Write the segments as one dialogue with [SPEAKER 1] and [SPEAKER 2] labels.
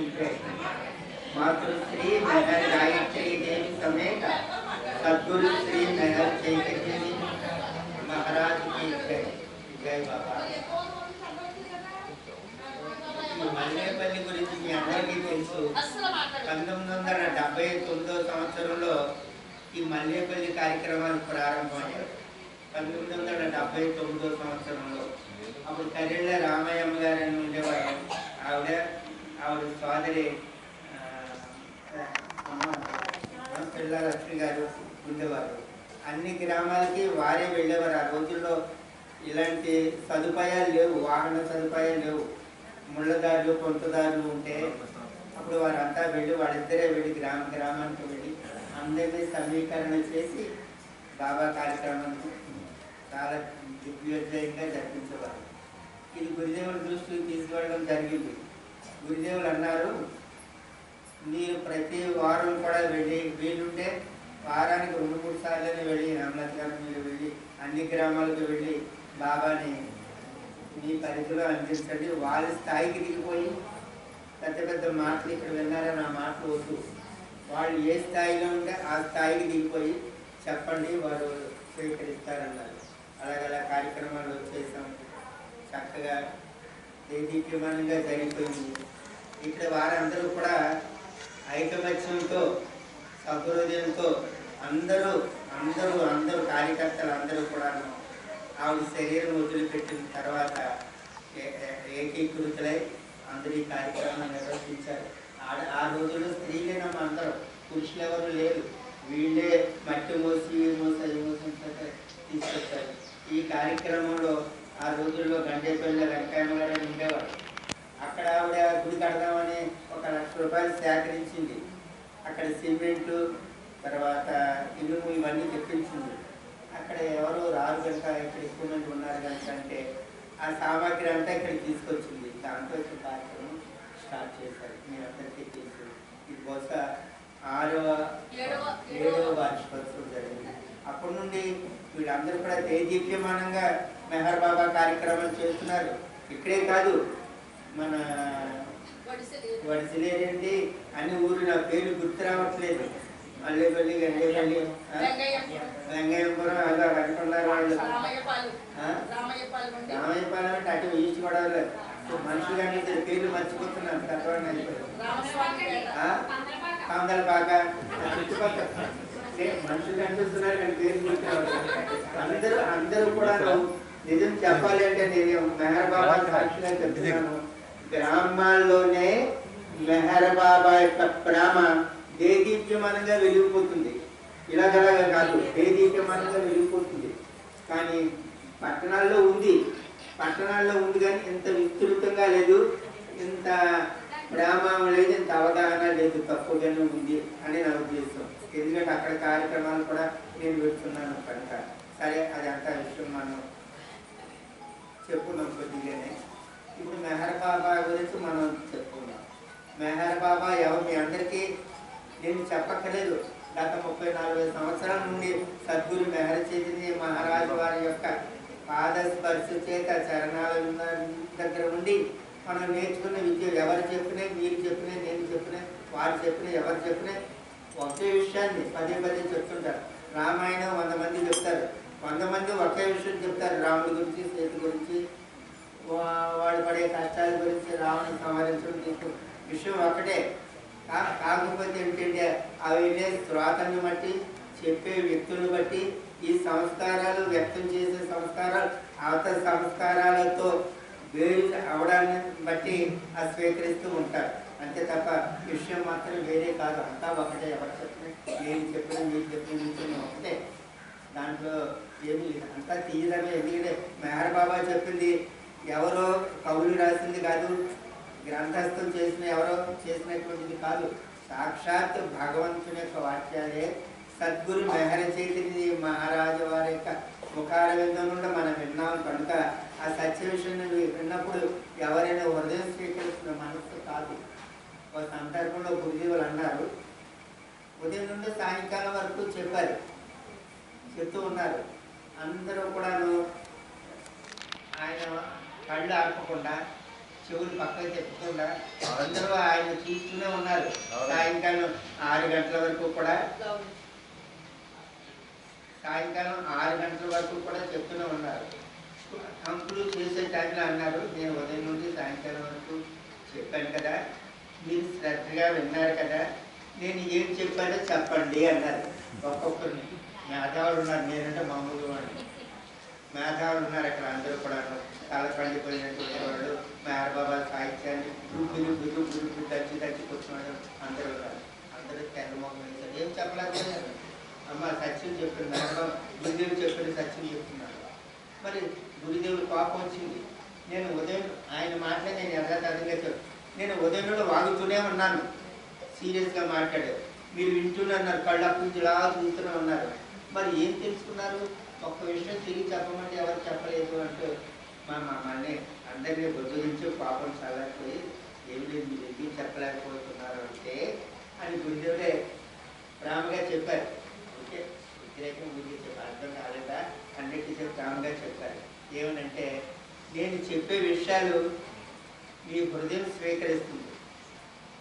[SPEAKER 1] की जय मातृश्री मेहर गायत्री देवी समेत सद्गुरु श्री मेहर चैतन्य जी महाराज की जय जय बाबा ఈ మల్లేపల్లి గురించి మీ అందరికీ తెలుసు పంతొమ్మిది వందల డెబ్బై తొమ్మిదో సంవత్సరంలో ఈ మల్లేపల్లి కార్యక్రమాలు ప్రారంభమయ్యాయి పంతొమ్మిది వందల డెబ్బై తొమ్మిదో సంవత్సరంలో అప్పుడు కరెళ్ళ రామయ్యమ్మ గారు అని ఉండేవారు ఆవిడ ఆవిడ సోదరి పిల్ల లక్ష్మి గారు ఉండేవారు. అన్ని గ్రామాలకి వారే వెళ్ళేవారు. ఆ రోజుల్లో ఇలాంటి సదుపాయాలు లేవు వాహన సదుపాయాలు లేవు. ముళ్ళదారులు కొంతదారులు ఉంటే అప్పుడు వారంతా వెళ్ళి వాళ్ళిద్దరే వెళ్ళి గ్రామ గ్రామానికి వెళ్ళి అందరినీ సమీకరణ చేసి బాబా కార్యక్రమం చాలా దిగ్విజయంగా జరిపించేవారు. ఇది గురుదేవుల దృష్టికి తీసుకువెళ్ళడం జరిగింది. గురుదేవులు అన్నారు మీరు ప్రతి వారం కూడా వెళ్ళి వీలుంటే వారానికి రెండు మూడు సార్లు వెళ్ళి రామనాథ్ గారు మీరు వెళ్ళి అన్ని గ్రామాలకు వెళ్ళి బాబాని మీ పరిధిలో అందించండి. వాళ్ళ స్థాయికి దిగిపోయి పెద్ద పెద్ద మాటలు ఇక్కడ విన్నారా ఆ మాటలు వద్దు. వాళ్ళు ఏ స్థాయిలో ఉంటే ఆ స్థాయికి దిగిపోయి చెప్పండి వారు స్వీకరిస్తారన్నారు. అలాగలా కార్యక్రమాలు చేసాం చక్కగా దేదీప్యమానంగా జరిగిపోయింది. ఇక్కడ వారందరూ కూడా ఐకమత్యంతో సహృదయంతో అందరూ అందరూ అందరూ కార్యకర్తలు అందరూ కూడా ఆవిడ శరీరం వదిలిపెట్టిన తర్వాత ఏకీకృతులై అందరూ ఈ కార్యక్రమాన్ని నిర్వహించారు ఆడ ఆ రోజుల్లో స్త్రీలేనమ్మ అందరూ. పురుషులు ఎవరు లేరు. వీళ్ళే మట్టి మోసి ఈ మోసి మోసి తీసుకొచ్చారు. ఈ కార్యక్రమంలో ఆ రోజుల్లో గండేపల్లి వెంకయ్య గారు ఉండేవాడు అక్కడ ఆవిడ గుడి కడదామని ఒక లక్ష రూపాయలు సేకరించింది. అక్కడ సిమెంటు తర్వాత ఇనుము ఇవన్నీ తెప్పించింది. అక్కడ ఎవరు రారు కనుక ఇక్కడ ఎక్కువ మంది ఉన్నారు కనుక అంటే ఆ సామాగ్రి అంతా ఇక్కడ తీసుకొచ్చింది. దాంతో ఇక్కడ కార్యక్రమం స్టార్ట్ చేశారు. మీరు అందరికీ తెలుసు. ఇది బహుశా ఆరవ
[SPEAKER 2] ఏడవ-
[SPEAKER 1] వార్షికోత్సవం జరిగింది. అప్పటి నుండి వీళ్ళందరూ కూడా తేజీప్యమానంగా మెహర్ బాబా కార్యక్రమాలు చేస్తున్నారు. ఇక్కడే కాదు మన వడిసిలేదండి అన్ని ఊరు నా పేరు గుర్తు రావట్లేదు. మల్లేపల్లి గంగేపల్లి? వెంగయ్యపురం అలా కట్టుకున్నారు వాళ్ళు? రామయ్యపాలెం. అంటే అటు ఈస్ట్ గొడవలు మనుషులు కానీ పేర్లు మర్చిపోతున్నాను తత్వాన్ని ఆ? చుట్టుపక్కల. మనుషులు కనిపిస్తున్నారు కానీ పేరు గుర్తు. అందరూ అందరూ కూడా నిజం చెప్పాలి అంటే నేను మెహర్ బాబా సాక్షిగా చెప్తున్నాను. గ్రామాల్లోనే మెహర్ బాబా యొక్క ప్రేమ దేదీప్యమానంగా వెలిగిపోతుంది. ఇలాగలాగా కాదు దేదీప్యమానంగా వెలిగిపోతుంది. కానీ పట్టణాల్లో ఉంది పట్టణాల్లో ఉంది కానీ ఇంత విస్తృతంగా లేదు ఇంత ప్రేమ లేదు ఇంత అవగాహన లేదు తక్కువగానే ఉంది అని నా ఉద్దేశం. ఎందుకంటే అక్కడ కార్యక్రమాలు కూడా నేను పెడుతున్నాను కనుక సరే అది అంత విషయం మనం చెప్పుకున్నాం కొద్దిగానే. ఇప్పుడు మెహర్ బాబా గురించి మనం చెప్పుకుందాం. మెహర్ బాబా ఎవరు మీ అందరికీ? నేను చెప్పక్కర్లేదు. గత ముప్పై నలభై సంవత్సరాల నుండి సద్గురు మెహర్ చైతన్య మహారాజు వారి యొక్క పాదస్పర్శ చేత చరణాల దగ్గర ఉండి మనం నేర్చుకున్న విద్య ఎవరు చెప్పినా మీరు చెప్పినా నేను చెప్పినా వారు చెప్పినా ఎవరు చెప్పినా ఒకే విషయాన్ని పదే పదే చెప్తుంటారు. రామాయణం వంద మంది చెప్తారు. వంద మంది ఒకే విషయం చెప్తారు. రాముడి గురించి సీత గురించి వాడు పడే కష్టాల గురించి రావణి సంహరించడం నీకు విషయం ఒకటే కాకపోతే ఏంటంటే అవి వెళ్ళే శ్రోతను బట్టి చెప్పే వ్యక్తులను బట్టి ఈ సంస్కారాలు వ్యక్తం చేసే సంస్కారాలు అవతల సంస్కారాలతో వేరు అవడాన్ని బట్టి ఆ స్వీకరిస్తూ ఉంటారు. అంతే తప్ప విషయం మాత్రం వేరే కాదు. అంతా ఒకటే ఎవరు చెప్పిన నేను చెప్పిన మీరు చెప్పిన విషయం ఒకటే దాంట్లో ఏమి అంతా తీయడమే ఎందుకంటే మెహర్ బాబా చెప్పింది ఎవరో కవులు రాసింది కాదు గ్రంథస్థం చేసిన ఎవరో చేసినటువంటిది కాదు. సాక్షాత్ భగవంతుని యొక్క వాక్యాలే సద్గురు మెహర చైతన్య మహారాజు వారి యొక్క ముఖార విధంగా నుండి మనం విన్నాం కనుక ఆ సత్య విషయాన్ని విన్నప్పుడు ఎవరైనా హృదయం స్వీకరిస్తున్న మనస్సు కాదు. ఒక సందర్భంలో గురుదేవులు అన్నారు ఉదయం నుండి సాయంకాలం వరకు చెప్పారు. చెప్తూ ఉన్నారు. అందరూ కూడాను ఆయన కళ్ళు ఆపకుండా చెవులు పక్కకు చెప్పుకుండా అందరూ ఆయన చూస్తూనే ఉన్నారు. సాయంకాలం ఆరు గంటల వరకు కూడా. సాయంకాలం ఆరు గంటల వరకు కూడా చెప్తూనే ఉన్నారు. అంకులు చేసే టైంలో అన్నారు నేను ఉదయం నుండి సాయంకాలం వరకు చెప్పాను కదా మీరు శ్రద్ధగా విన్నారు కదా నేను ఏం చెప్పానో చెప్పండి అన్నారు. ఒక్కొక్కరిని. మేధావులు ఉన్నారు నేనంటే మామూలు వాడిని. మేధావులు ఉన్నారు అక్కడ అందరూ కూడా తల పండిపోయినటువంటి వాళ్ళు మేరబాబా సాహిత్యాన్ని గురుకులు గురు గురు దంచి దంచి కూర్చున్నాడు. అందరూ అందరూ తెల్లమోహం ఏం చెప్పలేకపోయారు అమ్మ సత్యం చెప్తున్నారు గురుదేవుడు చెప్పిన సత్యం చెప్తున్నారు మరి గురుదేవుడు కోపం వచ్చింది. నేను ఉదయం ఆయన మాటలే నేను యథాతథంగా చెప్పాను నేను ఉదయం వాగుతూనే ఉన్నాను. సీరియస్గా మాట్లాడారు మీరు వింటున్నారు కళ్ళ నుంచి ఇలా చూస్తూనే ఉన్నారు. మరి ఏం తెలుసుకున్నారు? ఒక్క విషయం తిరిగి చెప్పమంటే ఎవరు చెప్పలేదు అంటూ మా మమ్మల్ని అందరినీ బుద్ధరించి పాపం చల్లకపోయి ఏం లేదు మీరు ఎందుకు చెప్పలేకపోతున్నారు అంటే అని గురుదేవుడే రాముగా చెప్పారు. ఓకే? వ్యతిరేకం గురించి అర్థం కాలేదా? అన్నిటి చెప్పి ప్రేమగా చెప్పారు. ఏమనంటే నేను చెప్పే విషయాలు మీ హృదయం స్వీకరిస్తుంది.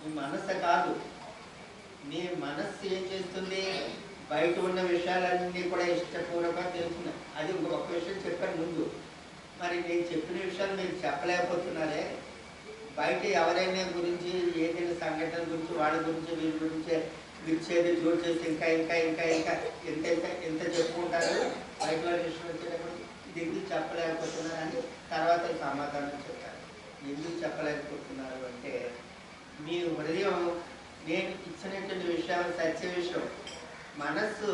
[SPEAKER 1] మీ మనస్సు కాదు. మీ మనస్సు ఏం చేస్తుంది? బయట ఉన్న విషయాలన్నీ కూడా ఇష్టపూర్వకంగా తెలుసుకున్నాను అది ఒక విషయం చెప్పాను ముందు. మరి నేను చెప్పిన విషయాలు మీరు చెప్పలేకపోతున్నారే? బయట ఎవరైనా గురించి ఏదైనా సంఘటన గురించి వాళ్ళ గురించి వీళ్ళ గురించి విచ్చేది జోడు చేసి ఇంకా ఇంకా ఇంకా ఇంకా ఎంత ఎంత ఎంత చెప్పుకుంటారు? బయట వాళ్ళ విషయం వచ్చేటప్పుడు ఇది ఎందుకు చెప్పలేకపోతున్నారు అని తర్వాత సమాధానం చెప్పారు ఎందుకు చెప్పలేకపోతున్నారు అంటే మీ హృదయం నేను ఇచ్చినటువంటి విషయాలు సత్య విషయం. మనస్సు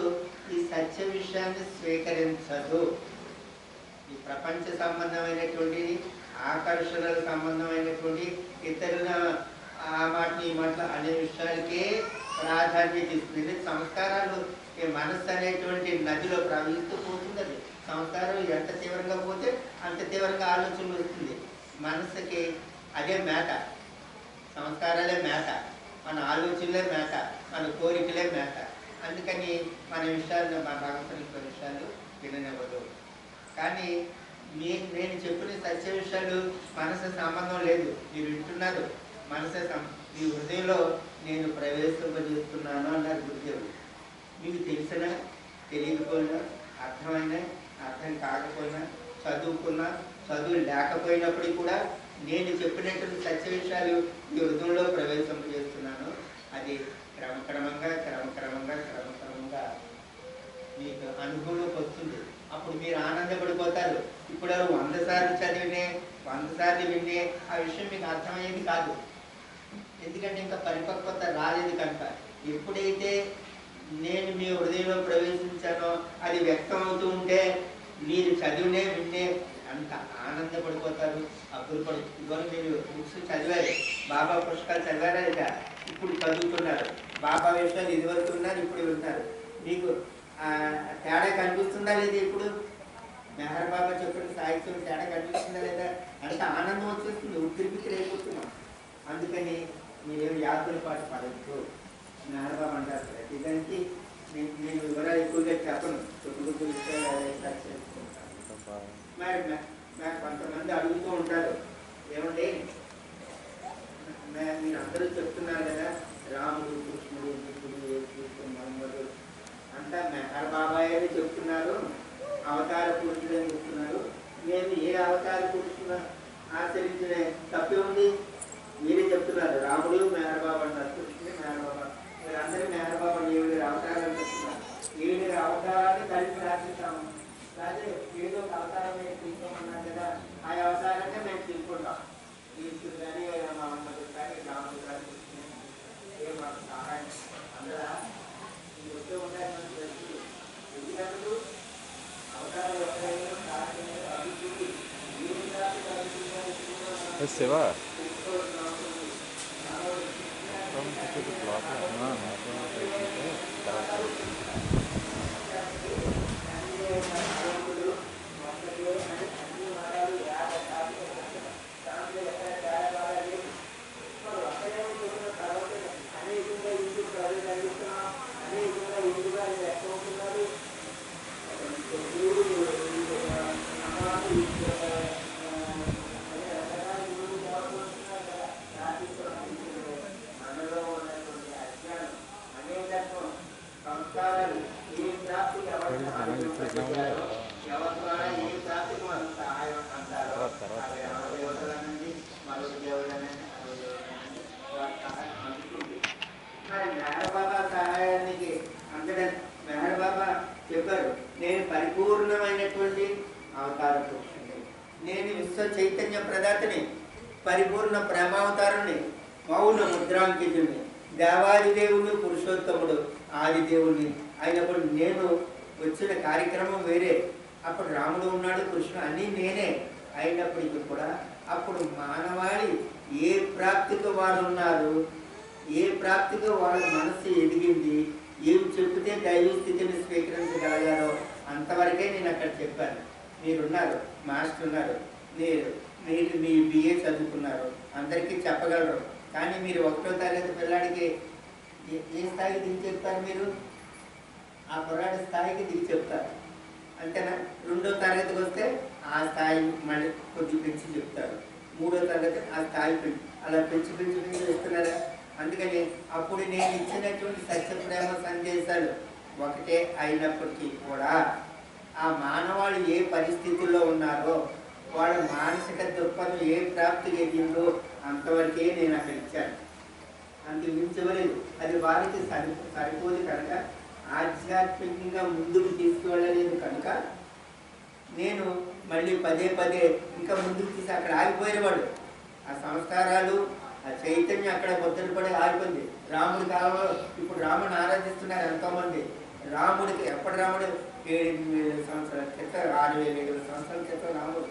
[SPEAKER 1] ఈ సత్య విషయాన్ని స్వీకరించదు. ఈ ప్రపంచ సంబంధమైనటువంటి ఆకర్షణల సంబంధమైనటువంటి ఇతరుల ఆ మాటలు ఈ మాటలు అనే విషయాలకే ప్రాధాన్యత ఇస్తుంది. సంస్కారాలు ఈ మనస్సు అనేటువంటి నదిలో ప్రవహిస్తూ పోతుంది అది సంస్కారం ఎంత తీవ్రంగా పోతే అంత తీవ్రంగా ఆలోచనలు వస్తుంది. మనసుకి అదే మేత సంస్కారాలే మేత మన ఆలోచనలే మేత మన కోరికలే మేత అందుకని మన విషయాలు మన భగవంతుని విషయాలు విననివ్వదు. కానీ నేను నేను చెప్పిన సత్య విషయాలు మనసు సంబంధం లేదు. మీరు వింటున్నారు. మనసు సం- మీ హృదయంలో నేను ప్రవేశింపజేస్తున్నాను అన్నారు గురుదేవుడు. మీకు తెలిసినా తెలియకపోయినా అర్థమైనా అర్థం కాకపోయినా చదువుకున్నా చదువు లేకపోయినప్పటికీ కూడా నేను చెప్పినటువంటి సత్య విషయాలు మీ హృదయంలో ప్రవేశింపజేస్తున్నాను. అది క్రమక్రమంగా క్రమక్రమంగా క్రమక్రమంగా మీకు అనుభవంలోకి వస్తుంది. అప్పుడు మీరు ఆనందపడిపోతారు. ఇప్పుడు వంద సార్లు చదివినే వంద సార్లు వినే ఆ విషయం మీకు అర్థమయ్యేది కాదు. ఎందుకంటే ఇంకా పరిపక్వత రాలేదు కనుక. ఎప్పుడైతే నేను మీ హృదయంలో ప్రవేశించానో అది వ్యక్తం అవుతూ ఉంటే మీరు చదివినే విన్నే అంత ఆనందపడిపోతారు అప్పుడు పడి ఇవన్నీ మీరు బుక్స్ చదివారు. బాబా పుస్తకాలు చదివారా లేదా? ఇప్పుడు చదువుతున్నారు. బాబా విషయాలు ఇదివరకు ఉన్నారు ఇప్పుడు వింటారు మీకు తేడా కనిపిస్తుందా లేదా ఇప్పుడు? మెహర్ బాబా చెప్పిన సాహిత్యం తేడా కనిపిస్తుందా లేదా అంటే ఆనందం వచ్చేస్తుంది ఉక్కిరి అయిపోతున్నాం అందుకని మీరేం యాత్రలు పాటు పడద్దు. మెహర్ బాబా అంటారు ప్రతిదానికి నేను నేను వివరాలు ఎక్కువగా చెప్పను. కొద్ది కొద్ది విషయాలు మరి కొంతమంది అడుగుతూ ఉంటారు ఏమండి? మీరు అందరూ చెప్తున్నారు కదా రాముడు కృష్ణుడు బుద్ధుడు యేసు మహమ్మదు అంతా మెహర్ బాబాయ్ అని చెప్తున్నారు అవతార పురుషుడు అని చెప్తున్నారు. మేము ఏ అవతార పురుషుడు ఆచరించిన తప్పే ఉంది? మీరే చెప్తున్నారు. రాముడు మేనబాబు అంటారు అన్నారు. కృష్ణుడు మేనబాబు. మీరు అందరూ మేనబాబు బాబా ఏడు అవతారాలు చెప్తున్నారు. ఏడు అవతారాన్ని కలిసి రాసిస్తాము. అదే ఏదో ఒక అవతారం మేము తీసుకోమన్నారు కదా ఆ అవతారాన్ని మేము తీసుకుంటాం. ఈశ్వరుడు కానీ మహమ్మద్ కానీ రాముడు కానీ కృష్ణుడు ఏ మాకు సహాయం అందరూ? ఇది వచ్చే ఉండాలి మనకు తెలుసు ఎందుకంటే అవతారం ఎక్కడైనా
[SPEAKER 2] ఎవరు నేను పరిపూర్ణమైనటువంటి అవతార నేను
[SPEAKER 1] విశ్వ చైతన్య ప్రదాతని పరిపూర్ణ ప్రేమావతారుని మౌన ముద్రాంకితుడిని దేవాదిదేవుడు పురుషోత్తముడు ఆదిదేవుడిని అయినప్పుడు నేను వచ్చిన కార్యక్రమం వేరే. అప్పుడు రాముడు ఉన్నాడు కృష్ణుడు అని నేనే. అయినప్పటికీ కూడా అప్పుడు మానవాళి. ఏ ప్రాప్తితో వారు ఉన్నారు? ఏ ప్రాప్తితో వాళ్ళ మనసు ఎదిగింది? ఏం చెప్తే దైవ స్థితిని స్వీకరించగలిగారో అంతవరకే నేను అక్కడ చెప్పాను. మీరున్నారు మాస్టర్ ఉన్నారు మీరు మీరు మీ బిఏ చదువుకున్నారు అందరికీ చెప్పగలరు. కానీ మీరు ఒకటో తరగతి పిల్లాడికి ఏ- స్థాయికి దిగి చెప్తారు మీరు? ఆ కుర్రాడి స్థాయికి దిగి చెప్తారు. అంతేనా? రెండో తరగతికి వస్తే ఆ స్థాయి మళ్ళీ కొంచెం పెంచి చెప్తారు. మూడో తరగతి ఆ స్థాయి పెంచి అలా పెంచి పెంచి పెంచి ఇస్తున్నారా అందుకని అప్పుడు నేను ఇచ్చినటువంటి సత్యప్రేమ సందేశాలు ఒకటే అయినప్పటికీ కూడా ఆ మానవాళి ఏ పరిస్థితుల్లో ఉన్నారో వాళ్ళ మానసిక దృక్పథం ఏ ప్రాప్తికి ఎదిగిందో అంతవరకే నేను అక్కడ ఇచ్చాను. అంత మించవలేదు అది వారికి సరి సరిపోదు కనుక ఆధ్యాత్మికంగా ముందుకు తీసుకువెళ్ళలేదు కనుక నేను మళ్ళీ పదే పదే ఇంకా ముందుకు తీసి అక్కడ ఆగిపోయేవాడు. ఆ సంస్కారాలు ఆ చైతన్యం అక్కడ పొద్దున పడి ఆగిపోయింది. రాముడి కాలంలో ఇప్పుడు రాముడిని ఆరాధిస్తున్నారు ఎంతోమంది. రాముడికి ఎప్పటి రాముడు? ఏడు వేల సంవత్సరాల క్రితం ఆరు వేల ఏడు వేల సంవత్సరాల క్రితం రాముడు.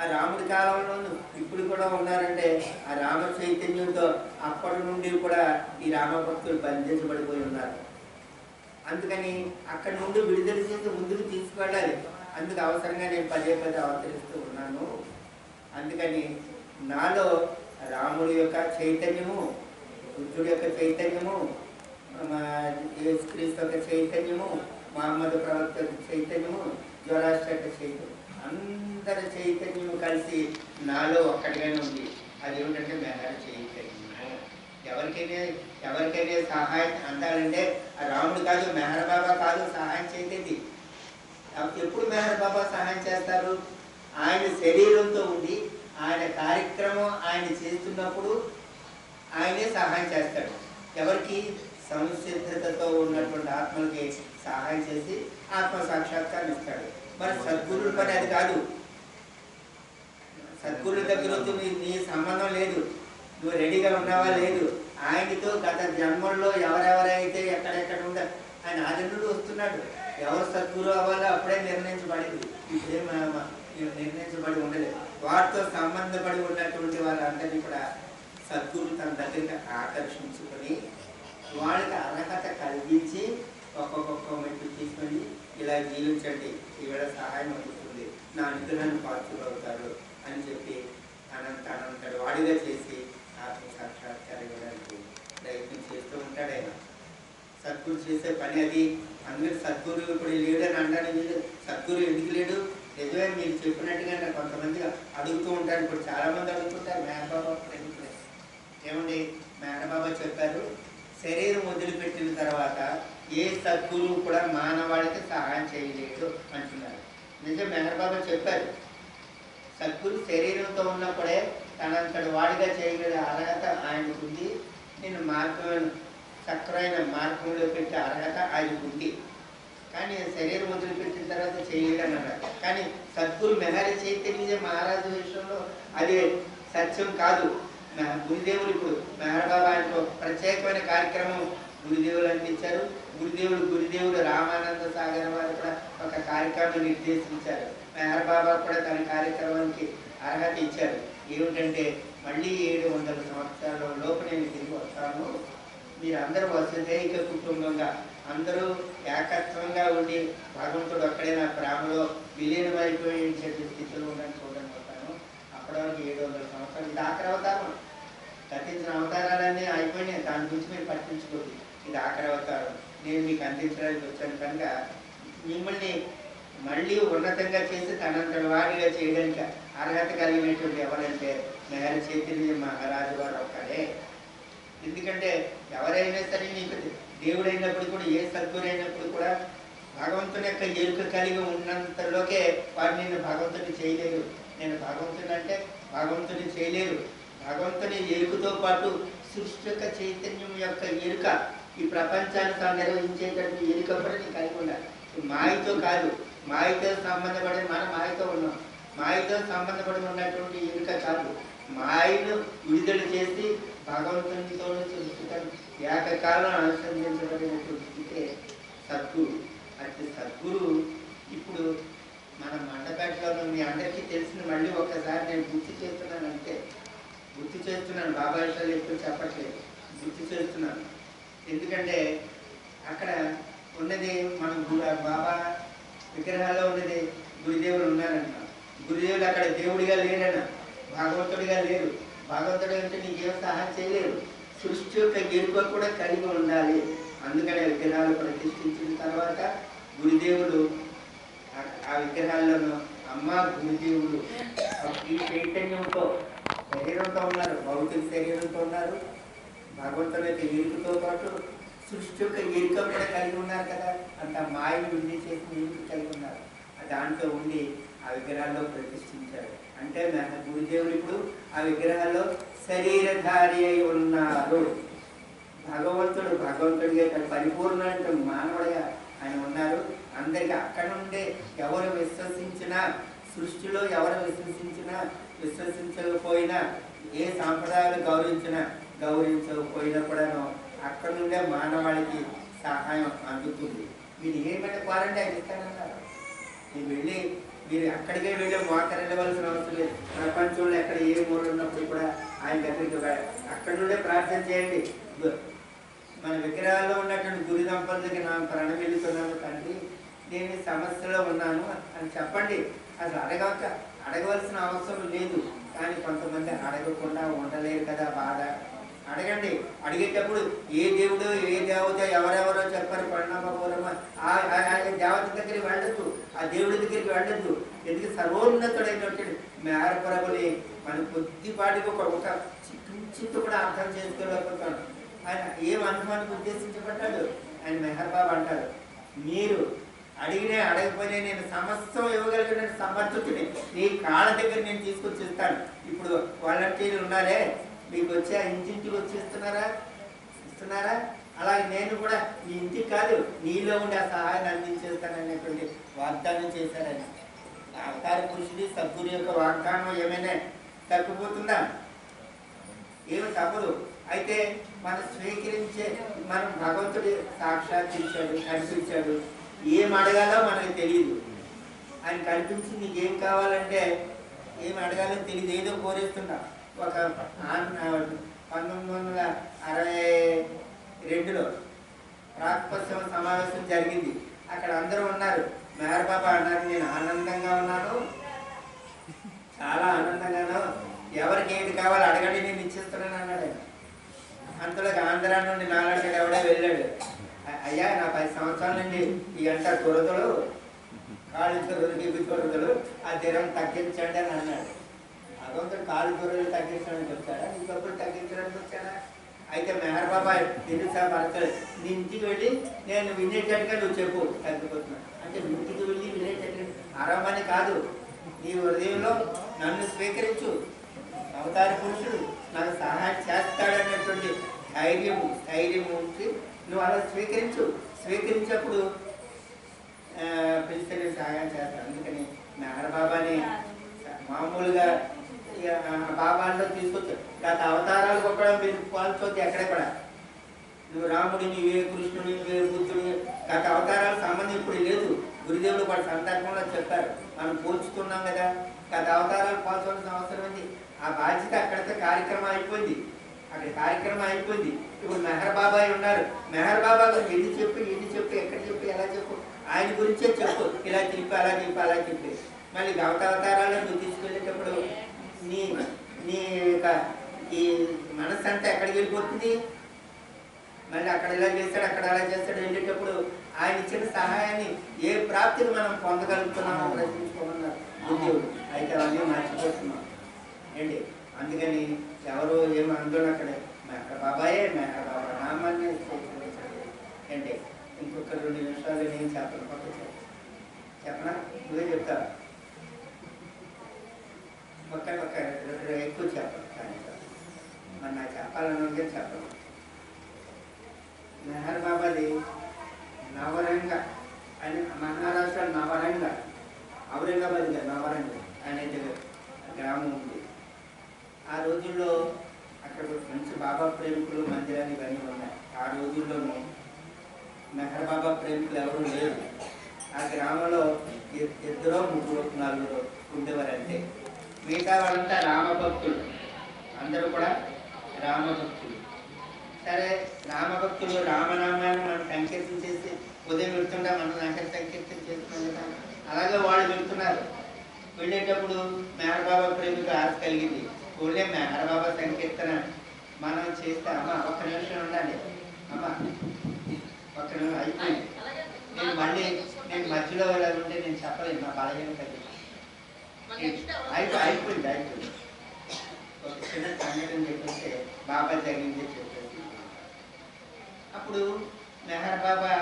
[SPEAKER 1] ఆ రాముడి కాలంలోనూ ఇప్పుడు కూడా ఉన్నారంటే ఆ రామ చైతన్యంతో అప్పటి నుండి కూడా ఈ రామ భక్తులు బంధించబడిపోయి ఉన్నారు. అందుకని అక్కడి నుండి విడుదల చేసి ముందుకు తీసుకెళ్ళాలి అందుకు అవసరంగా నేను పదే పదే అవతరిస్తూ ఉన్నాను. అందుకని నాలో రాముడి యొక్క చైతన్యము బుద్ధుడి యొక్క చైతన్యము మా యేసుక్రీస్తు యొక్క చైతన్యము మహమ్మద్ ప్రవక్త చైతన్యము జ్వరాష్ట్ర యొక్క చైతన్యం. అందరి చైతన్యము కలిసి నాలో ఒక్కటిగానే ఉంది. అది ఏమిటంటే మెహర్ చైతన్యము. ఎవరికైనా ఎవరికైనా సహాయం అందాలంటే ఆ రాముడు కాదు మెహర్ బాబా కాదు సహాయం చేసేది. ఎప్పుడు మెహర్ బాబా సహాయం చేస్తారు? ఆయన శరీరంతో ఉండి ఆయన కార్యక్రమం ఆయన చేస్తున్నప్పుడు ఆయనే సహాయం చేస్తాడు. ఎవరికి? సంసిద్ధతతో ఉన్నటువంటి ఆత్మలకి సహాయం చేసి ఆత్మ సాక్షాత్కారం ఇస్తాడు. మరి సద్గురుల పని అది కాదు. సద్గురుల దగ్గర వచ్చి నీ సంబంధం లేదు. నువ్వు రెడీగా ఉన్నావా లేదు? ఆయనతో గత జన్మల్లో ఎవరెవరైతే ఎక్కడెక్కడ ఉండ ఆయన ఆది వస్తున్నాడు. ఎవరు సద్గురు అవ్వాలో అప్పుడే నిర్ణయించబడింది. ఇప్పుడే నిర్ణయించబడి ఉండలేదు. వాటితో సంబంధపడి ఉన్నటువంటి వాళ్ళందరినీ కూడా సద్గురు తన దగ్గరికి ఆకర్షించుకొని వాళ్ళకి అర్హత కలిగించి ఒక్కొక్క మెట్టు తీసుకొని ఇలా జీవించండి ఈవేళ సహాయం అవుతుంది నా అనుగ్రహాన్ని పాత్రలు అవుతారు అని చెప్పి అనంత అనంతడు వాడిగా చేసి ఆత్మ సాక్షాత్కారం ఇవ్వడానికి ప్రయత్నం చేస్తూ ఉంటాడు ఆయన. సద్గురు చేసే పని అది. అందరు సద్గురు ఇప్పుడు లేడని అని అనడానికి సద్గురు ఎందుకు లేడు? నిజమే మీరు చెప్పినట్టుగా కొంతమంది అడుగుతూ ఉంటారు. ఇప్పుడు చాలామంది అడుగుతుంటారు మేనబాబా ఎందుకు ఏమండి? మేనబాబా చెప్పారు శరీరం వదిలిపెట్టిన తర్వాత ఏ సద్గురువు కూడా మానవాళికి సహాయం చేయలేదు అంటున్నారు. నిజం మేనబాబా చెప్పారు. సద్గురు శరీరంతో ఉన్నప్పుడే తనంతటి వాడిగా చేయగల అర్హత ఆయనకుంది నేను మార్గం చక్రమైన మార్గంలో పెట్టే అర్హత ఆయనకుంది కానీ శరీరం వదిలిపెట్టిన తర్వాత చేయలేడని అన్నారు కానీ సద్గురు మెహరి చైతన్య మహారాజు విషయంలో అది సత్యం కాదు. నా- గురుదేవులు ఇప్పుడు మెహర్ బాబా ఒక ప్రత్యేకమైన కార్యక్రమం గురుదేవులు అందించారు. గురుదేవుడు గురుదేవుడు రామానంద సాగర్ వారు కూడా ఒక కార్యక్రమం నిర్దేశించారు. మెహర్ బాబా కూడా తన కార్యక్రమానికి అర్హత ఇచ్చారు. ఏమిటంటే మళ్ళీ ఏడు వందల సంవత్సరాల లోపు నేను తిరిగి వస్తాను. మీరు అందరూ వసుదైక కుటుంబంగా అందరూ ఏకత్వంగా ఉండి భగవంతుడు ఒక్కడే నా ప్రేమలో విలీనమైపోయే స్థితిలో ఉండని చూడడానికి వస్తాను అప్పటివరకు ఏడు వందల సంవత్సరాలు. ఇది ఆఖరి అవతారం. గతించిన అవతారాలన్నీ అయిపోయినాయి. దాని గురించి మీరు పట్టించుకోండి. ఇది ఆఖరి అవతారం. నేను మీకు అందించడానికి వచ్చాను కనుక మిమ్మల్ని మళ్ళీ ఉన్నతంగా చేసి తనంతటి వారిగా చేయడానికి అర్హత కలిగినటువంటి ఎవరంటే మేర చైతన్య మహారాజు వారు ఒక్కడే ఎందుకంటే ఎవరైనా సరే నీకు దేవుడైనప్పుడు కూడా ఏ సద్గురైనప్పుడు కూడా భగవంతుని యొక్క ఎరుక కలిగి ఉన్నంతలోకే వాడు నిన్ను భగవంతుని చేయలేరు నేను భగవంతుని అంటే భగవంతుని చేయలేరు. భగవంతుని ఎరుకతో పాటు సృష్టి యొక్క చైతన్యం యొక్క ఎరుక ఈ ప్రపంచాన్ని తాను నిర్వహించేటటువంటి ఎరుక కూడా నీకు కలిగి ఉండాలి. మాయతో కాదు మాయతో సంబంధపడి మనం మాయతో ఉన్నాం. మాయతో సంబంధపడి ఉన్నటువంటి ఎరుక కాదు. మాయను విడుదల చేసి భగవంతునితో ఏకకాలం అనుసంధించబడినటువంటి స్థితే సద్గురు. అట్టి సద్గురు ఇప్పుడు మన మండపేటలో మీ అందరికీ తెలిసిన మళ్ళీ ఒక్కసారి నేను గుర్తు చేస్తున్నాను గుర్తు చేస్తున్నాను బాబా విషయాలు ఎక్కువ చెప్పట్లేదు. గుర్తు చేస్తున్నాను. ఎందుకంటే అక్కడ ఉన్నది మన బాబా విగ్రహాల్లో ఉన్నది గురుదేవులు ఉన్నారంట గురుదేవులు అక్కడ దేవుడిగా లేరన్న భాగవంతుడిగా లేరు భాగవంతుడు అంటే నీకేం సహాయం చేయలేరు సృష్టి యొక్క ఎరుక కూడా కలిగి ఉండాలి. అందుకనే విగ్రహాలు ప్రతిష్ఠించిన తర్వాత గురుదేవుడు ఆ- విగ్రహాలను అమ్మ గురుదేవుడు ఈ చైతన్యంతో శరీరంతో ఉన్నారు భౌతిక శరీరంతో ఉన్నారు భగవంతుని యొక్క ఎరుకతో పాటు సృష్టి యొక్క ఎరుక కూడా కలిగి ఉన్నారు కదా. అంత మాయను వృద్ధి చేసిన ఎరుక కలిగి ఉన్నారు. దాంట్లో ఉండి ఆ విగ్రహాల్లో ప్రతిష్ఠించారు. అంటే మన గురుదేవుడు ఇప్పుడు ఆ విగ్రహాల్లో శరీరధారి అయి ఉన్నారు. భగవంతుడు భగవంతుడిగా ఇక్కడ పరిపూర్ణ మానవుడిగా ఆయన ఉన్నారు. అందరికి అక్కడ నుండే ఎవరు విశ్వసించినా సృష్టిలో ఎవరు విశ్వసించినా విశ్వసించకపోయినా ఏ సాంప్రదాయాలు గౌరవించినా గౌరవించకపోయినా కూడాను అక్కడ నుండే మానవాళికి సహాయం అందుతుంది. మీరు ఏమైనా కోరండి ఆయన ఇస్తానన్నారు మీరు వెళ్ళి మీరు అక్కడికే వెళ్ళి మోకర్ వెళ్ళవలసిన అవసరం లేదు. ప్రపంచంలో ఎక్కడ ఏ మూల ఉన్నప్పుడు కూడా ఆయన దగ్గరికి అక్కడ నుండే ప్రార్థన చేయండి. మన విగ్రహాల్లో ఉన్నటువంటి గురి దంపతులకి నా ప్రాణం వెళ్తున్నాను తండ్రి. నేను సమస్యలో ఉన్నాను అని చెప్పండి. అసలు అడగక అడగవలసిన అవసరం లేదు. కానీ కొంతమంది అడగకుండా ఉండలేరు కదా బాధ. అడగండి. అడిగేటప్పుడు ఏ దేవుడు ఏ దేవత ఎవరెవరో చెప్పారు. పరిణామపూర్వమ ఆ ఆ- దేవత దగ్గరికి వెళ్ళద్దు. ఆ దేవుడి దగ్గరికి వెళ్ళద్దు. ఎందుకు? సర్వోన్నతుడైనటువంటి మేరపరబుని మన కొద్దిపాటికి ఒక ఒక కూడా అర్థం చేసుకోలేకపోతాడు. ఆయన ఏం అనుభవానికి ఉద్దేశించబడ్డాడు? ఆయన మెహర్బాబు అంటారు మీరు అడిగినా అడగపోయినా నేను సమస్తం ఇవ్వగలిగిన సమర్థుడిని నీ కాళ్ళ దగ్గర నేను తీసుకొచ్చి ఇస్తాను. ఇప్పుడు వాలంటీర్లు ఉన్నారే మీకు వచ్చి ఆ ఇంటింటికి వచ్చి ఇస్తున్నారా? ఇస్తున్నారా అలాగే నేను కూడా మీ ఇంటికి కాదు నీలో ఉండే ఆ సహాయాన్ని అందించేస్తాననేటువంటి వాగ్దానం చేశారని. అవతార పురుషుడి సద్గురు యొక్క వాగ్దానం ఏమైనా తగ్గిపోతుందా ఏమి తప్పదు. అయితే మనం స్వీకరించే మనం భగవంతుడి సాక్షాత్కరించాడు కనిపించాడు. ఏం అడగాలో మనకు తెలియదు ఆయన కనిపించి నీకేం కావాలంటే ఏం అడగాలో తెలియదు ఏదో కోరేస్తున్నా. ఒక పంతొమ్మిది వందల అరవై రెండులో రాకపోత్సవ సమావేశం జరిగింది. అక్కడ అందరూ ఉన్నారు. మేర బాబా అన్నారు నేను ఆనందంగా ఉన్నాను. చాలా ఆనందంగాను ఎవరికి ఏది కావాలో అడగండి నేను ఇచ్చేస్తున్నాను అన్నాడు అంతలోకి ఆంధ్ర నుండి నాలుగు ఎవడే వెళ్ళాడు. అయ్యా నా పది సంవత్సరాల నుండి ఈ అంట తురదలు కాళ్ళు తురదలు ఇవి ఆ తీరం తగ్గించండి అని అన్నాడు. భగవంతుడు కాళ్ళు తురదలు తగ్గించడానికి వచ్చాడా? ఇంకొకరు తగ్గించడానికి వచ్చాడా? అయితే మెహర్ బాబా తెలుసా భర్తలు నీ ఇంటికి వెళ్ళి నేను వినేటట్టుగా నువ్వు చెప్పు తగ్గిపోతున్నా అంటే ఇంటికి వెళ్ళి వినేటట్టు ఆరంభాన్ని కాదు. నీ హృదయంలో నన్ను స్వీకరించు. అవతార పురుషుడు నాకు సహాయం చేస్తాడన్నటువంటి ధైర్యము ధైర్యము ఉంచి నువ్వు అలా స్వీకరించు. స్వీకరించినప్పుడు పిలిస్తే సహాయం చేస్తాను. అందుకని మెహర్ బాబాని మామూలుగా బాబాల్లో తీసుకొచ్చాడు గత అవతారాలు కూడా మీరు పాల్చొద్దు ఎక్కడ కూడా నువ్వు రాముడి నీవే కృష్ణుడి నీవే బుద్ధుడి గత అవతారాల సంబంధం ఇప్పుడు లేదు. గురుదేవుడు వాడి సందర్భంలో చెప్పారు. మనం పోల్చుతున్నాం కదా. గత అవతారాలు పోల్చవలసిన అవసరం ఉంది ఆ బాధ్యత అక్కడితో కార్యక్రమం అయిపోయింది. అక్కడ కార్యక్రమం అయిపోయింది. ఇప్పుడు మెహర్ బాబాయ్ ఉన్నారు. మెహర్ బాబా గురించి ఎన్ని చెప్పు ఎన్ని చెప్పు ఎక్కడ చెప్పు ఎలా చెప్పు? ఆయన గురించే చెప్పు. ఇలా చెప్పు అలా చెప్పు అలా చెప్పి. మళ్ళీ గవత అవతారాలను తీసుకెళ్ళేటప్పుడు నీ నీ యొక్క ఈ మనసు అంతా ఎక్కడికి వెళ్ళిపోతుంది? మళ్ళీ అక్కడ ఇలా చేస్తాడు అక్కడ అలా చేస్తాడు వెళ్ళేటప్పుడు ఆయన ఇచ్చిన సహాయాన్ని ఏ ప్రాప్తిని మనం పొందగలుగుతున్నామో ప్రశ్నించుకోమన్నారు ఉద్యోగులు అయితే అవన్నీ మర్చిపోతున్నాం. ఏంటి? అందుకని ఎవరు ఏమి అందులో అక్కడ మేక బాబాయే అక్కడ బాబా నామాన్ని ఏంటి? ఇంకొక రెండు నిమిషాలు నేను చెప్పను పక్క చెప్పనా? నువ్వే చెప్తావా? ఒక్క ఒక్క ఎక్కువ చెప్పను కానీ చెప్పను. మరి నాకు చెప్పాలని ఉంటే చెప్పను. మెహర్ బాబాది నవరంగ అని మహారాష్ట్ర నవరంగ ఔరంగాబాద్ కాదు, నవరంగ అనేది గ్రామం ఉంది. ఆ రోజుల్లో అక్కడ మంచి బాబా ప్రేమికులు మందిరాలు ఇవన్నీ ఉన్నాయి. ఆ రోజుల్లోనూ మెహర్ బాబా ప్రేమికులు ఎవరు లేరు. ఆ గ్రామంలో ఇ- ఇద్దరో ముగ్గురు నలుగురు ఉండేవారు మిగతా వాళ్ళంతా రామభక్తులు. అందరూ కూడా రామభక్తులు. సరే రామభక్తులు రామనామాన్ని మనం సంకీర్తన చేసి ఉదయం వెళ్తుంటా మనం నగర సంకీర్తన చేస్తున్నాం కదా అలాగే వాళ్ళు వెళ్తున్నారు. వెళ్ళేటప్పుడు మెహర్ బాబా ప్రేమికు ఆశ కలిగింది. ఊళ్ళే మెహర్ సంకీర్తన మనం చేస్తే అమ్మ ఒక్క నిమిషం ఉండాలి. అమ్మ ఒక్క నిమిషం అయిపోయింది. నేను మళ్ళీ నేను మధ్యలో ఇలా ఉంటే నేను చెప్పలేను నా బలహీన కలిగి అయిపోయింది అయిపోయింది. ఒక చిన్న సంఘటన చెప్పేస్తే బాబా జరిగింది చెప్పేసి. అప్పుడు మెహర్ బాబా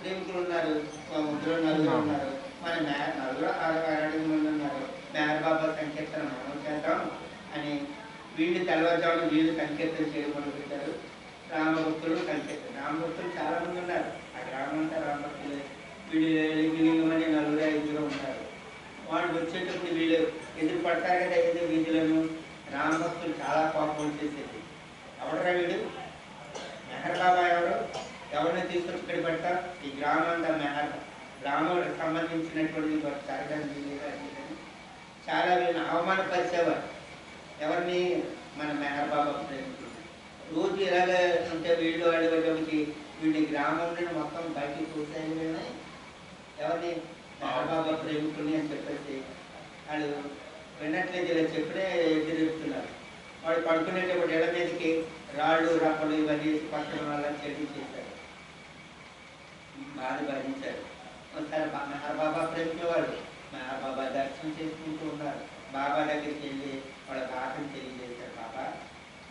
[SPEAKER 1] ప్రేమికులు ఉన్నారు మా ముగ్గురు నలుగురు ఉన్నారు. మన మెహర్ నలుగురు ఆరు మంది ఉన్నారు. మెహర్ బాబా సంకీర్తన మనం చేద్దాం అని వీళ్ళు తెల్లవారుజామున వీళ్ళు సంకీర్తన చేయడం మొదలుపెట్టారు రామభక్తులు సంకీర్తన. రామభక్తులు చాలా మంది ఉన్నారు. ఆ గ్రామం అంతా రామభక్తులు. వీళ్ళు లింగమని నలుగురు ఐదుగురు ఉన్నారు. వాళ్ళు వచ్చేటప్పుడు వీళ్ళు ఎదురు పడతారు కదా ఏదో వీధులను? రామభక్తులు చాలా కోపం వచ్చేసేది. ఎవడరా వీడు? మెహర్ బాబా ఎవరు? ఎవరిని తీసుకుని ఇక్కడ పెడతారు ఈ గ్రామం మెహర్. గ్రామానికి సంబంధించినటువంటి ఒక అని చాలా వీళ్ళని అవమానపరిచేవారు. ఎవరిని? మన మెహర్ బాబా ప్రేమికులు రోజు ఇలాగ ఉంటే వీళ్ళు వాళ్ళు వచ్చి వీళ్ళ గ్రామం నుండి మొత్తం బయటికి చూసాయి ఎవరిని? బాబా ప్రేమికుని అని చెప్పేసి వాళ్ళు వినట్లేదు ఇలా చెప్పినే ఎదురెడుతున్నారు వాడు పడుకునేటప్పుడు ఎడ మీదకి రాళ్ళు రప్పలు ఇవన్నీ వేసి పక్కన వాళ్ళ చేశారు. బాధ భరించారు. ఒకసారి బా- మెహర్ బాబా ప్రేమికుల వాళ్ళు మెహర్ బాబా దర్శనం చేసుకుంటూ ఉన్నారు. బాబా దగ్గరికి వెళ్ళి వాళ్ళ బాధను తెలియజేశారు. బాబా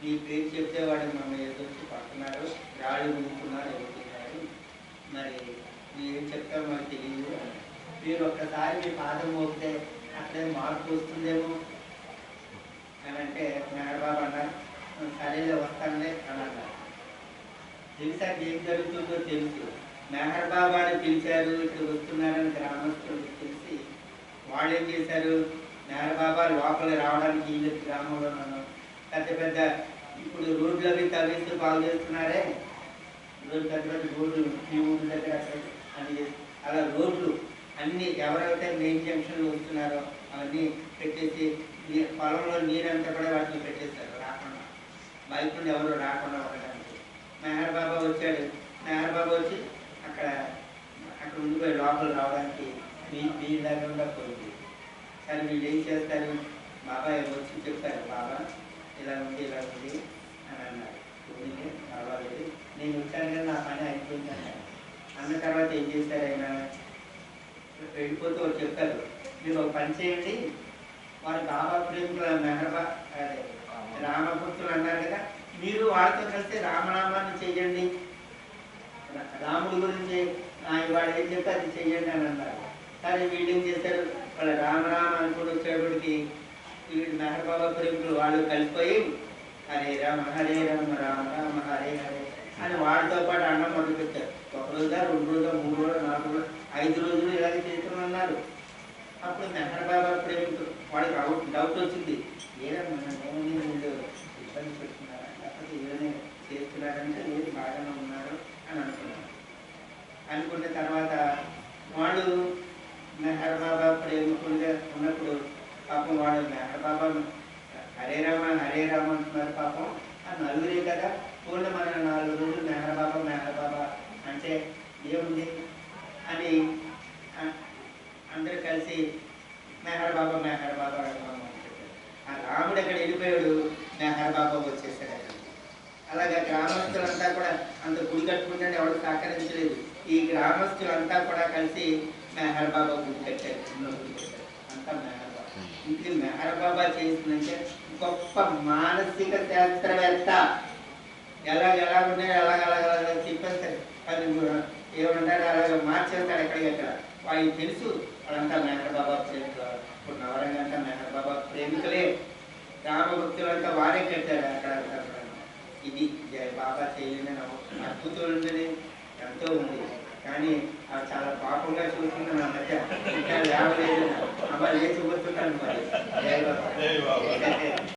[SPEAKER 1] నీ పేరు చెప్తే వాడు మమ్మల్ని ఎదుర్చి పడుతున్నారు. రాళ్ళు ముందుకున్నారు ఎవరు మరి ఏం చెప్తారో మాకు తెలియదు అన్నారు. మీరు ఒక్కసారి మీ పాదం మోపితే అక్కడే మార్పు వస్తుందేమో? అని అంటే మేడబాబు అన్నారు. సరేలే వస్తానులే అని అన్నారు తెలుసా ఏం జరుగుతుందో తెలుసు. మెహర్ బాబాని పిలిచారు ఇక్కడ వస్తున్నారని గ్రామస్తులకు తెలిసి వాళ్ళు ఏం చేశారు? మెహర్ బాబా లోపల రావడానికి ఈ గ్రామంలో నన్ను పెద్ద పెద్ద ఇప్పుడు రోడ్లు అవి తవ్వేసి బాగు చేస్తున్నారే రోడ్డు పెద్ద పెద్ద రోడ్లు ఈ ఊరి దగ్గర అని అలా రోడ్లు అన్ని ఎవరైతే మెయిన్ జంక్షన్లు వస్తున్నారో అవన్నీ పెట్టేసి పొలంలో నీరంతా కూడా వాటిని పెట్టేశారు రాకుండా. బయట నుండి ఎవరు రాకుండా ఉండడానికి. మెహర్ బాబా వచ్చాడు. మెహర్ బాబా వచ్చి అక్కడ అక్కడ ఉండిపోయి లోపల రావడానికి మీ మీ పోయింది. సరే వీళ్ళు ఏం చేస్తారు? బాబాయ్ వచ్చి చెప్తారు బాబా ఇలా ఉంది ఇలా ఉంది అని అన్నారు. ఉంది పర్వాలేదు. నేను వచ్చాను కదా నా పని అయిపోయింది అన్నారు అన్న తర్వాత ఏం చేశారు ఆయన? వెళ్ళిపోతూ వాళ్ళు చెప్తారు. మీరు ఒక పని చేయండి. వారి బాబా ప్రేమికుల మెహర్బా అదే రామభక్తులు అన్నారు కదా మీరు వాళ్ళతో కలిసి రామనామాన్ని చెయ్యండి. రా- రాముడి గురించి వాడు ఏం చెప్తే అది చెయ్యండి అని అన్నారు. కానీ వీళ్ళు ఏం చేశారు? వాళ్ళ రామరామ అనుకుని వచ్చేప్పటికి వీళ్ళు మెహర్ బాబా ప్రేమికులు వాళ్ళు కలిసిపోయి హరే రామ హరే రామ రామ రామ హరే హరే అని వాడితో పాటు అన్నం మొదలుపెట్టారు. ఒక రోజుగా రెండు రోజులు మూడు రోజులు నాలుగు రోజులు ఐదు రోజులు ఇలాగే చేస్తున్నారు అప్పుడు మెహర్ బాబా ప్రేమికులు వాడికి డౌట్ డౌట్ వచ్చింది. ఏదన్నా నేను వీళ్ళు ఇబ్బంది పెడుతున్నారా? లేకపోతే ఏదైనా చేస్తున్నారంటే ఏది బాగానే ఉన్నారు? అని అనుకున్నాను అనుకున్న తర్వాత వాడు మెహర్ బాబా ప్రేమికులుగా ఉన్నప్పుడు పాపం వాడు మెహర్ బాబా హరే రామ హరే రామ అంటున్నారు పాపం. ఆ నలుగురే కదా? పూర్ణ మన నాలుగు రోజులు మెహర్ బాబా మెహర్ బాబా. అంటే ఏముంది? అని ఆ- అందరూ కలిసి మెహర్ బాబా మెహర్ బాబా రామ అని చెప్పారు. ఆ రాముడు అక్కడ వెళ్ళిపోయాడు? మెహర్ బాబా వచ్చేసాడు అక్కడ అలాగే గ్రామస్తులంతా కూడా అంత గుడి కట్టుకుంటే ఎవరు సహకరించలేదు. ఈ గ్రామస్తులంతా కూడా కలిసి మెహర్ బాబా గుడి కట్టారు. అంతా మెహర్ బాబా ఇది మెహర్ బాబా చేసిందంటే గొప్ప మానసిక శాస్త్రవేత్త. ఎలాగ ఎలా ఉన్నాయో ఎలాగ అలాగ అలాగ చెప్పేస్తారు. అది ఏమంటారు? అలాగ మార్చేస్తాడు ఎక్కడికి అక్కడ వాళ్ళకి తెలుసు. వాళ్ళంతా మెహర్ బాబా ఇప్పుడు నవరంగా అంతా మెహర్ బాబా ప్రేమికులే. రామభక్తులంతా వారే కట్టారు అక్కడ. ఇది జయ బాబా చేయలేని అద్భుతం ఉందని ఎంతో ఉంది. కానీ ఆ చాలా పాపంగా చూస్తుంది నా మధ్య. ఇంకా లేవలేదు. అమ్మ లేచి కూర్చుంటాను మరి. బాబా.